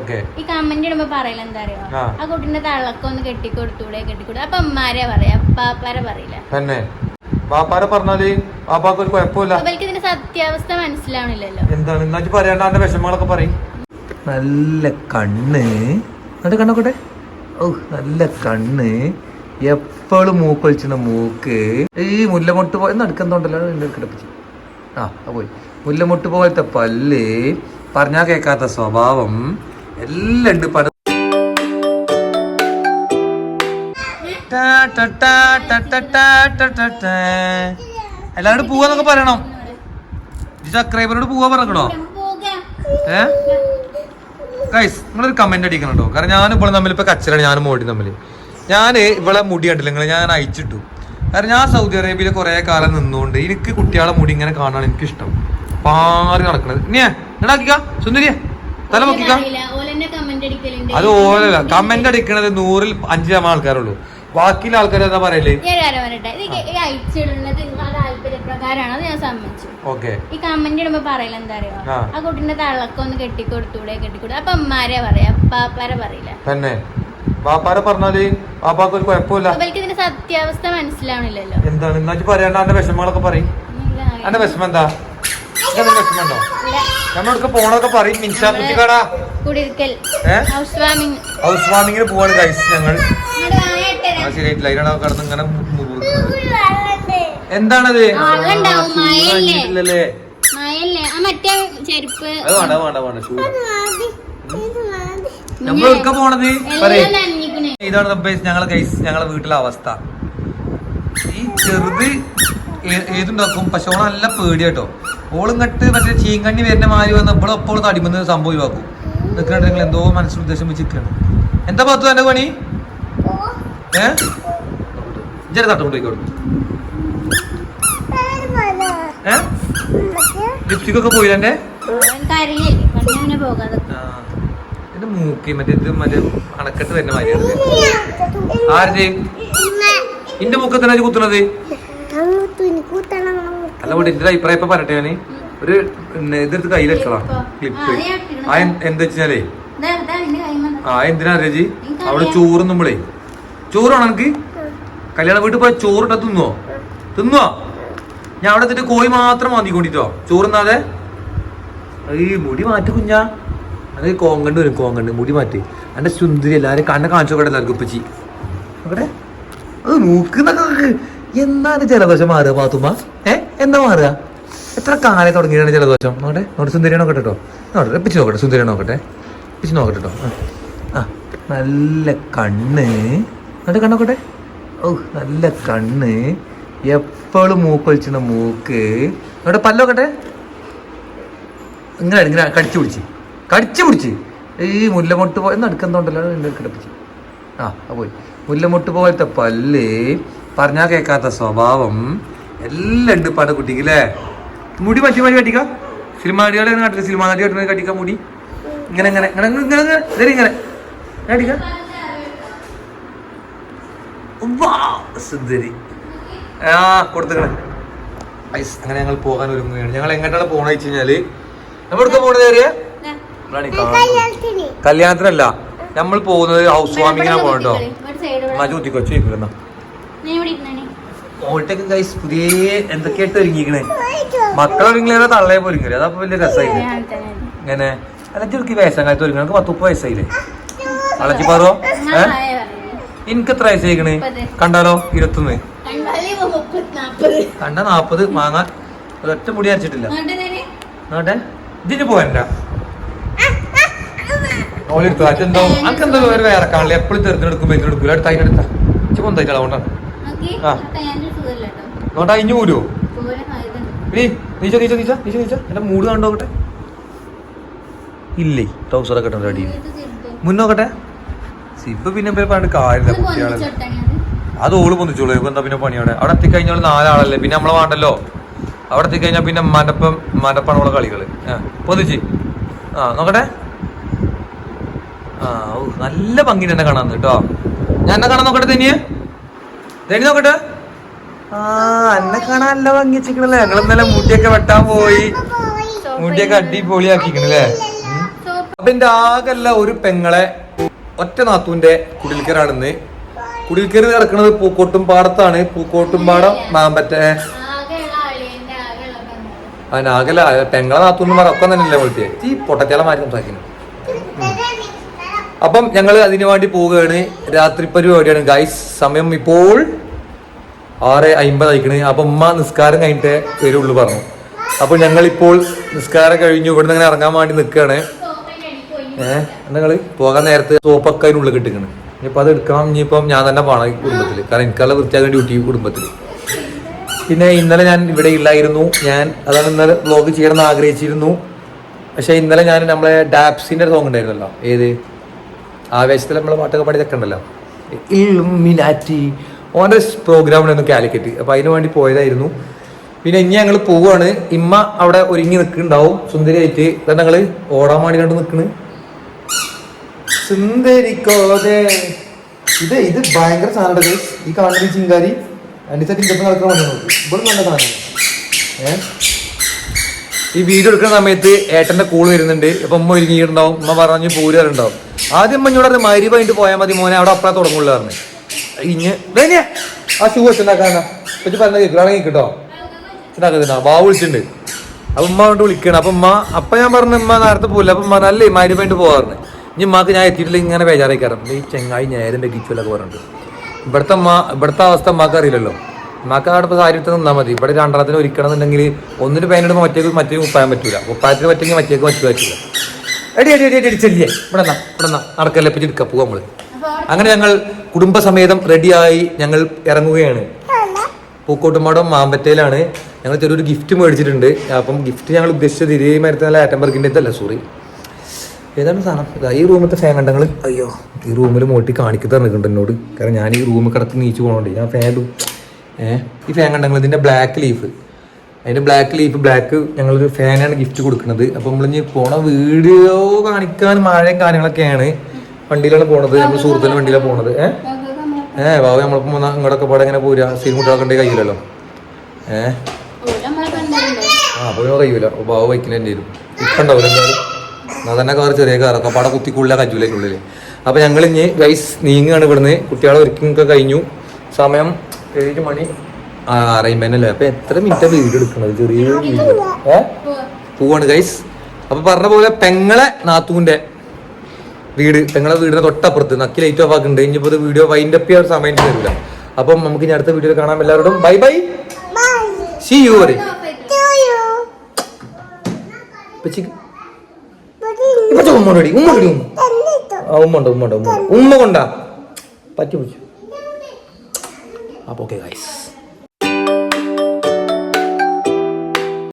Okay. ഈ comment ഇടുമ്പോ പറയില്ല എന്താ അറിയോ ആ. കുട്ടിന്റെ കുട്ടീന്റെ തള്ളക്കം ഒന്ന് കെട്ടിക്കൊടുത്തൂടെ കെട്ടിക്കൊടു അപ്പൊ അമ്മാരെ പറയാ പാപ്പാരെ പറയില്ല. തന്നെ. ബാപ്പാരെ പറഞ്ഞാൽ ബാപ്പാക്ക് ഒരു കുഴപ്പമില്ല. അവർക്ക് ഇതിന്റെ സത്യാവസ്ഥ മനസ്സിലാവണില്ലല്ലോ. എന്താണ്? എന്നാ പറയാണ്ട് അവന്റെ വിഷമങ്ങളൊക്കെ പറയും. നല്ല കണ്ണ്. എന്നിട്ട് കണ്ണോക്കട്ടെ. ഓ നല്ല കണ്ണ്. എപ്പോഴും മൂക്കൊഴിച്ചിന മൂക്ക്. ഈ മുല്ലമൊട്ട് പോയി നടുക്കെന്തോണ്ടല്ലോ എന്റെ കിടപ്പിച്ചു. ആ പോയി. മുല്ലമൊട്ട് പോലത്തെ പല്ല്. പറഞ്ഞാ കേൾക്കാത്ത സ്വഭാവം. എല്ലാം ഉണ്ട് പല എല്ലാവരോടും പോവാന്നൊക്കെ പറയണം. സബ്സ്ക്രൈബറോട് പോവാ പറഞ്ഞോ ഏ? ഗൈസ് നിങ്ങളൊരു കമന്റ് അടിക്കണം കേട്ടോ കാരണം ഞാൻ ഇപ്പോൾ തമ്മിൽ ഇപ്പൊ കച്ചറാണ് ഞാനും മോടി തമ്മിൽ. ഞാൻ ഇവളെ മുടി കണ്ടില്ല? നിങ്ങൾ ഞാൻ അയച്ചിട്ടു. കാരണം ഞാൻ സൗദി അറേബ്യയിൽ കുറെ കാലം നിന്നുകൊണ്ട് എനിക്ക് കുട്ടികളെ മുടി ഇങ്ങനെ കാണാൻ എനിക്കിഷ്ടം. പാറി നടക്കണത്. ഇനിയേ ഇടാക്കിക്ക സുന്ദരിയാ. തല പൊക്കിക്ക അത് ഓരല്ല കമന്റ് അടിക്കണത് നൂറിൽ അഞ്ച് ശതമാനം ആൾക്കാരുള്ളൂ. ബാക്കിയുള്ള ആൾക്കാർ എന്താ പറയല്ലേ ഓക്കെ. ഈ കമന്റ് ഇടുമ്പോ പറയില്ല എന്താ അറിയോ? ആ. കുട്ടിന്റെ കുട്ടീന്റെ തള്ളക്കം ഒന്ന് കെട്ടിക്കൊടുത്തൂടെ കെട്ടിക്കൊടു അപ്പൊ അമ്മാരെ പറയാ പാപ്പാരെ പറയില്ല. തന്നെ. വാപ്പാരെ പറഞ്ഞാൽ ബാപ്പാക്ക് ഒരു കുഴപ്പമില്ല ഇതിന്റെ സത്യാവസ്ഥ മനസ്സിലാവണില്ലല്ലോ. എന്താണ്? എന്നാ പറയാണ്ട് അന്റെ വിഷമങ്ങളൊക്കെ പറയും. അന്റെ വിഷമം എന്താ? എന്തെങ്കിലും വിഷമമുണ്ടോ നമ്മളൊക്കെ പോണൊക്കെ പറയും നിൻഷാ കുട്ടിക്കാടാ ഹൗസ് ഹൗസ് വാമിങ്ങിന് പോവാണ് കഴിച്ച് ഞങ്ങൾ കിടന്ന് ഇങ്ങനെ എന്താണത്? നമ്മൾ എവിടെ പോണത്? പറയും. ഇതാണ് ഞങ്ങളെ ഗൈസ് ഞങ്ങളെ വീട്ടിലെ അവസ്ഥ. ഈ ചെറുത് ഏതുണ്ടാക്കും? പക്ഷെ ഓൾ നല്ല പേടി കേട്ടോ. ഓളും കട്ട് മറ്റേ ചീങ്കണ്ണി വരുന്ന മാതിരി വന്ന് ഇവിടെ എപ്പോഴും തടിമെന്ന് സംഭവം ഒഴിവാക്കും. നിങ്ങൾ എന്തോ മനസ്സിൽ ഉദ്ദേശം വെച്ചിരിക്കുകയാണ് എന്താ പത്തു എന്റെ പണി? ഏ? ഇജ്ജര തട്ടം കൊണ്ടുപോയിക്കോളൂ ഏ? ലിപ്സ്റ്റിക് ഒക്കെ പോയില്ല എന്റെ എന്റെ മൂക്കി മറ്റേ ഇത് മറ്റേ അണക്കെട്ട് വരുന്ന മാതിരിയാണ്. ആരുടെ ഇന്റെ മൂക്കത്തന്നെ കുത്തുന്നത്? അല്ല ഇവിടെ എന്റെ അഭിപ്രായം ഇപ്പൊ പറയട്ടെ ഞാൻ. ഒരു ഇതെടുത്ത് കയ്യിൽ വെച്ചോളാം ക്ലിപ്പ് ആ, എന്ത് വെച്ചാലേ? ആ എന്തിനാ രജി അവിടെ ചോറ് നമ്മളേ ചോറാണ് എനിക്ക് കല്യാണ വീട്ടിൽ പോയി ചോറിട്ട തിന്നോ? തിന്നോ? ഞാൻ അവിടെ എത്തിട്ട് കോഴി മാത്രം വാങ്ങിക്കൊണ്ടിട്ടോ. ചോറുന്നാതെ? ഈ മുടി മാറ്റി കുഞ്ഞാ. അത് കോങ്കണ്ട് വരും കോങ്കണ്ട്. മുടി മാറ്റി. എന്റെ സുന്ദരി എല്ലാരും കണ്ണ കാണിച്ചു നോക്കട്ടെ എല്ലാവർക്കും ഉപ്പച്ചി. നോക്കട്ടെ. അത് മൂക്കുന്നൊക്കെ എന്താണ് ജലദോഷം മാറുക പാത്തുമ്മ ഏ? എന്താ മാറുക? എത്ര കാലം തുടങ്ങിയാണ് ജലദോഷം? നോക്കട്ടെ നോട്ടെ സുന്ദരി നോക്കട്ടെ കേട്ടോ നോക്കട്ടെ പിച്ച് നോക്കട്ടെ സുന്ദരി നോക്കട്ടെ. പിച്ച് നോക്കട്ടെ കേട്ടോ ആ നല്ല കണ്ണ്. എന്നിട്ട് കണ്ണോക്കട്ടെ. ഓ നല്ല കണ്ണ്. എപ്പോഴും മൂക്കൊഴിച്ചിന് മൂക്ക്. എന്നിട്ട് പല്ലോക്കട്ടെ. ഇങ്ങനെ ഇങ്ങനെ കടിച്ചു പിടിച്ച്. കടിച്ചു പിടിച്ച്. ഈ മുല്ലമൊട്ട് പോയി നടക്കുന്നുണ്ടല്ലോ കിടപ്പിച്ച്. ആ പോയി. മുല്ലമൊട്ട് പോലത്തെ പല്ല് പറഞ്ഞാ കേൾക്കാത്ത സ്വഭാവം. എല്ലാം ഉണ്ട് പാട കുട്ടിക്ക് അല്ലേ മുടി മറ്റു മതി കട്ടിക്ക സിനിമ നടികളെ കാട്ടില്ല സിനിമ നടി കട്ടി കട്ടിക്ക മുടി? ഇങ്ങനെ ഇങ്ങനെ ഇങ്ങനെ ഇങ്ങനെ ഇങ്ങനെ ഇങ്ങനെ ഇതേ ഇങ്ങനെ. കട്ടിക്ക? സുന്ദരി. ആ കൊടുത്തുകളെ ഐസ് അങ്ങനെ ഞങ്ങൾ പോകാൻ ഒരുങ്ങുകയാണ്. ഞങ്ങൾ എങ്ങോട്ടാണ് പോകണ വെച്ച് കഴിഞ്ഞാൽ നമ്മൾ എടുക്കാൻ പോണത് ഏറിയ? കല്യാണത്തിനല്ല നമ്മൾ പോകുന്നത് ഹൗസ് വാമിങ്ങിനാണ് പോകണ്ടോ മജൂത്തി കൊച്ചു ചോദിക്കുന്ന ഓൾട്ടൊക്കെ ഗൈസ് പുതിയ എന്തൊക്കെയായിട്ട് ഒരുങ്ങിക്കണേ മക്കൾ ഒരുങ്ങില്ല തള്ളയെ ഒരുങ്ങില്ലേ അതപ്പോ വലിയ രസമായില്ലേ ഇങ്ങനെ. അല്ലെങ്കിൽ എടുക്കി വയസ്സാം കാലത്ത് ഒരുങ്ങി നമുക്ക് പത്തുപ്പ് വയസ്സായില്ലേ? അലഞ്ചി പറോ? എനിക്ക് എത്ര വയസ്സായിക്കണേ? കണ്ടാലോ? ഇരുപത്തൊന്ന്. കണ്ട നാപ്പത്? മാങ്ങ? ഒരൊറ്റ മുടി അരച്ചിട്ടില്ല. നോട്ടെ ഇതിന് പോയണ്ട ഓലെടുത്തു എന്തോ അനക്കെന്തോ വേറെ കാണില്ല എപ്പോഴും തെരഞ്ഞെടുക്കുമ്പോൾ ഇതിനെടുക്കൂല അടുത്ത അതിനെടുത്ത പൊന്തായിട്ടാ അതുകൊണ്ടാണ് ആ. നോട്ടാ ഇഞ്ഞു പോരോ നീ നീച്ച നീച്ച നീച്ച നീച്ച നീച്ച. എന്റെ മൂട് കണ്ടോക്കട്ടെ ഇല്ലേ ട്രൗസറൊക്കെ ഇട്ടുണ്ട് അടിയിൽ മുന്നോക്കട്ടെ സിബ് പിന്നെ പറഞ്ഞിട്ട് കാര്യമില്ല കുട്ടികളെ അത് ഓൾ പൊന്നിച്ചോളൂ. ഇപ്പൊ എന്താ പിന്നെ പണിയോടെ അവിടെ? എത്തിക്കഴിഞ്ഞാൽ നാലാളല്ലേ? പിന്നെ നമ്മളെ വേണ്ടല്ലോ. അവിടെ എത്തിക്കഴിഞ്ഞാൽ പിന്നെ മനപ്പം മനപ്പാണ് നമ്മളെ കളികൾ ആ പൊന്നിച്ച്. ആ നോക്കട്ടെ. ആ ഓ നല്ല ഭംഗി തന്നെ കാണാൻ കേട്ടോ. ഞാൻ എന്നെ കാണാൻ നോക്കട്ടെ തനിയെ? തനി നോക്കട്ടെ. ആ എന്നെ കാണാൻ നല്ല ഭംഗി വെച്ചിക്കണല്ലേ ഞങ്ങൾ ഇന്നലെ മുടിയൊക്കെ വെട്ടാൻ പോയി. മുടിയൊക്കെ അടിപൊളിയാക്കിക്കണല്ലേ അപ്പൊ എന്റെ ആകല്ല ഒരു പെങ്ങളെ ഒറ്റ നാത്തൂന്റെ കുടിൽക്കരാണെന്ന് കുടിൽക്കര് കിടക്കുന്നത് പൂക്കോട്ടും പാടത്താണ്. പൂക്കോട്ടും പാടം മാമ്പറ്റേ ആ നാഗല പെങ്ങൾ. അതിനാകല പെങ്ങളെ നാത്തൂന്ന് പറ ഒക്കെ തന്നെയല്ലേ വിളിച്ചേ? ഈ പൊട്ടത്തിയാളെ മാറ്റി സംസാരിക്കുന്നു. അപ്പം ഞങ്ങൾ അതിനു വേണ്ടി പോവുകയാണ്. രാത്രി പരിപാടിയാണ്. ഗൈസ് സമയം ഇപ്പോൾ ആറ് അമ്പത് അയക്കണ് അപ്പം ഉമ്മ നിസ്കാരം കഴിഞ്ഞിട്ട് വരുള്ളൂ പറഞ്ഞു. അപ്പോൾ ഞങ്ങളിപ്പോൾ നിസ്കാരം കഴിഞ്ഞു. ഇവിടെ നിന്ന് ഇങ്ങനെ ഇറങ്ങാൻ വേണ്ടി നിൽക്കുകയാണ്. ഏഹ് നിങ്ങൾ പോകാൻ നേരത്തെ സോപ്പൊക്കെ അതിനുള്ളിൽ കിട്ടിക്കണ്. ഇനിയിപ്പോൾ അത് എടുക്കണം. ഇനിയിപ്പം ഞാൻ തന്നെ പോകണം കുടുംബത്തിൽ കാരണം എനിക്കുള്ള വൃത്തിയാക്കാൻ ഡ്യൂട്ടി കുടുംബത്തിൽ പിന്നെ ഇന്നലെ ഞാൻ ഇവിടെ ഇല്ലായിരുന്നു. ഞാൻ അതാണ് ഇന്നലെ വ്ലോഗ് ചെയ്യണമെന്ന് ആഗ്രഹിച്ചിരുന്നു. പക്ഷേ ഇന്നലെ ഞാൻ നമ്മളെ ഡാപ്സിന്റെ സോങ് ഉണ്ടായിരുന്നല്ലോ. ഏത്? ആവേശത്തിൽ നമ്മൾ പാട്ടൊക്കെ പാടി തെക്കണ്ടല്ലോ ഇല്ലുമിനാറ്റി ഓന്റെ പ്രോഗ്രാമിനായിരുന്നു കാലിക്കറ്റ്. അപ്പോൾ അതിന് വേണ്ടി പോയതായിരുന്നു. പിന്നെ ഇനി ഞങ്ങൾ പോവുകയാണ് ഇമ്മ അവിടെ ഒരുങ്ങി നിൽക്കുന്നുണ്ടാവും. സുന്ദരിയായിട്ട്. ഇതാ ഞങ്ങൾ ഓടാൻ വേണ്ടി കണ്ട് നിൽക്കണ്. സുന്ദരിക്കോതെ ഇത് ഇത് ഭയങ്കര സാധനം ഈ കാണുന്ന ചിങ്കാരി അതിന്റെ സെറ്റ് ഇതൊക്കെ നടക്കുന്ന പണി നോക്കി. ഇവിടെ നല്ല സാധനം ഈ വീഡിയോ എടുക്കുന്ന സമയത്ത് ഏട്ടന്റെ കൂൾ വരുന്നുണ്ട്. അപ്പം ഉമ്മ ഒരുങ്ങിയിട്ടുണ്ടാവും. ഉമ്മ പറഞ്ഞു പോരുണ്ടാവും ആദ്യം മഞ്ഞോട് പറഞ്ഞു മരി കഴിഞ്ഞിട്ട് പോയാൽ മതി മോനെ അവിടെ അപ്പഴാ തുടങ്ങുള്ളു പറഞ്ഞു. ഇഞ്ഞ് ആ ഷൂ വെച്ചുണ്ടാക്കാനാ പറ്റി പറഞ്ഞ കേൾക്കും കേട്ടോ ഉണ്ടാക്കുന്നുണ്ടാ വാവ് വിളിച്ചിട്ടുണ്ട്. അപ്പൊ ഉമ്മ കൊണ്ട് വിളിക്കണം. അപ്പൊ ഉമ്മ അപ്പൊ ഞാൻ പറഞ്ഞു ഉമ്മ നേരത്തെ പോകില്ല അപ്പൊ ഉമ്മ നല്ലേ മരി കഴിഞ്ഞിട്ട് പോകാറുണ്ട് ഇനി ഉമ്മാക്ക് ഞാൻ എത്തിയിട്ടില്ല ഇങ്ങനെ ബേജാറായിക്കാറും ഈ ചെങ്ങായി നേരം വെക്കിച്ചൊല്ലൊക്കെ പറഞ്ഞിട്ട്. ഇവിടുത്തെ ഉമ്മ ഇവിടുത്തെ അവസ്ഥ ഉമ്മാക്ക് അറിയില്ലല്ലോ. ഉമ്മാക്ക് അവിടെ ഇപ്പോൾ സാരി നിന്നാൽ മതി. ഇവിടെ രണ്ടാമത്തിന് ഒരിക്കണം എന്നുണ്ടെങ്കിൽ ഒന്നിന് പേനെടുമ്പോൾ മറ്റേക്ക് മറ്റേ ഉപ്പാൻ പറ്റൂല. കുപ്പായത്തിന് പറ്റെങ്കിൽ മറ്റേക്ക് മറ്റു പറ്റില്ല എടി എടി എടി എടി, ചെല്ലിയേ ഇവിടെ ഇവിടെ നടക്കല്ലേ പിന്നെ എടുക്ക പോവാ നമ്മൾ അങ്ങനെ ഞങ്ങൾ കുടുംബസമേതം റെഡിയായി ഞങ്ങൾ ഇറങ്ങുകയാണ്. പൂക്കോട്ടുമാടം മാമ്പറ്റയിലാണ്. ഞങ്ങൾ ചെറിയൊരു ഗിഫ്റ്റ് മേടിച്ചിട്ടുണ്ട്. അപ്പം ഗിഫ്റ്റ് ഞങ്ങൾ ഉദ്ദേശിച്ചത് ഇതേ മരത്തിൽ നല്ല ആറ്റംബർഗിന്റെ അല്ല സോറി ഏതാണ് സാധനം? ഇതാ ഈ റൂമിലത്തെ ഫാൻ കണ്ടങ്ങൾ അയ്യോ. ഈ റൂമിൽ മോട്ടി കാണിക്ക് തന്നിട്ടുണ്ട് എന്നോട്. കാരണം ഞാൻ ഈ റൂമിൽ കിടത്ത് നീച്ച് പോകണോണ്ട് ഞാൻ ഫാൻ ഏഹ് ഈ ഫാൻ കണ്ടങ്ങൾ ഇതിന്റെ ബ്ലാക്ക് ലീഫ് അതിന്റെ ബ്ലാക്ക് ലീഫ് ബ്ലാക്ക് ഞങ്ങളൊരു ഫാനാണ് ഗിഫ്റ്റ് കൊടുക്കുന്നത്. അപ്പം നമ്മളിനി പോണ വീഡിയോ കാണിക്കാൻ മഴയും കാര്യങ്ങളൊക്കെയാണ് വണ്ടിയിലാണ് പോണത്. നമ്മൾ സുഹൃത്തിന്റെ വണ്ടിയിലാണ് പോണത്. ഏഹ് ഏഹ് ബാബു നമ്മളിപ്പം ഇങ്ങോട്ടൊക്കെ പാടെ ഇങ്ങനെ പോരാ. സീൻ കുട്ടികളൊക്കെ കഴിയില്ലല്ലോ ഏഹ് ആ അപ്പോൾ കഴിയൂല. ബാബു ബൈക്കിൽ തന്നെ വരും. ഇപ്പം ഉണ്ടാവില്ല എന്തായാലും. എന്നാൽ തന്നെ കാർ ചെറിയ കാറൊക്കെ പാടെ കുത്തിക്കുള്ളില കജൂലേക്കുള്ളിൽ അപ്പോൾ ഞങ്ങൾ ഇനി ഗൈസ് നീങ്ങുകയാണ് ഇവിടുന്ന്. കുട്ടികളെ ഒരുക്കൊക്കെ കഴിഞ്ഞു. സമയം ഏഴ് മണി. അപ്പോൾ എത്ര മിനിറ്റ് വീഡിയോ എടുക്കണത്? ചെറിയ വീഡിയോ. പോവാണ് ഗൈസ് അപ്പൊ പറഞ്ഞ പോലെ പെങ്ങളെ നാത്തുവിന്റെ വീട് പെങ്ങളെ വീടിന്റെ തൊട്ടപ്പുറത്ത് നക്കി ലൈറ്റ് ഓഫ് ആക്കുന്നുണ്ട്. ഇനിയിപ്പോ വീഡിയോ വൈൻഡ് അപ്പ് ചെയ്യാൻ സമയം തരില്ല അപ്പം നമുക്ക് ഇനി അടുത്ത വീഡിയോ കാണാം. എല്ലാവരോടും ബൈ ബൈ സി യു പറയും ഉമ്മടി ഉമ്മടി ഉമ്മ ആ ഉമ്മ ഉണ്ട് ഉമ്മ ഉണ്ട് ഉമ്മ കൊണ്ടാ? പറ്റി പിടിച്ചു അപ്പൊ ഓക്കെ ഗൈസ്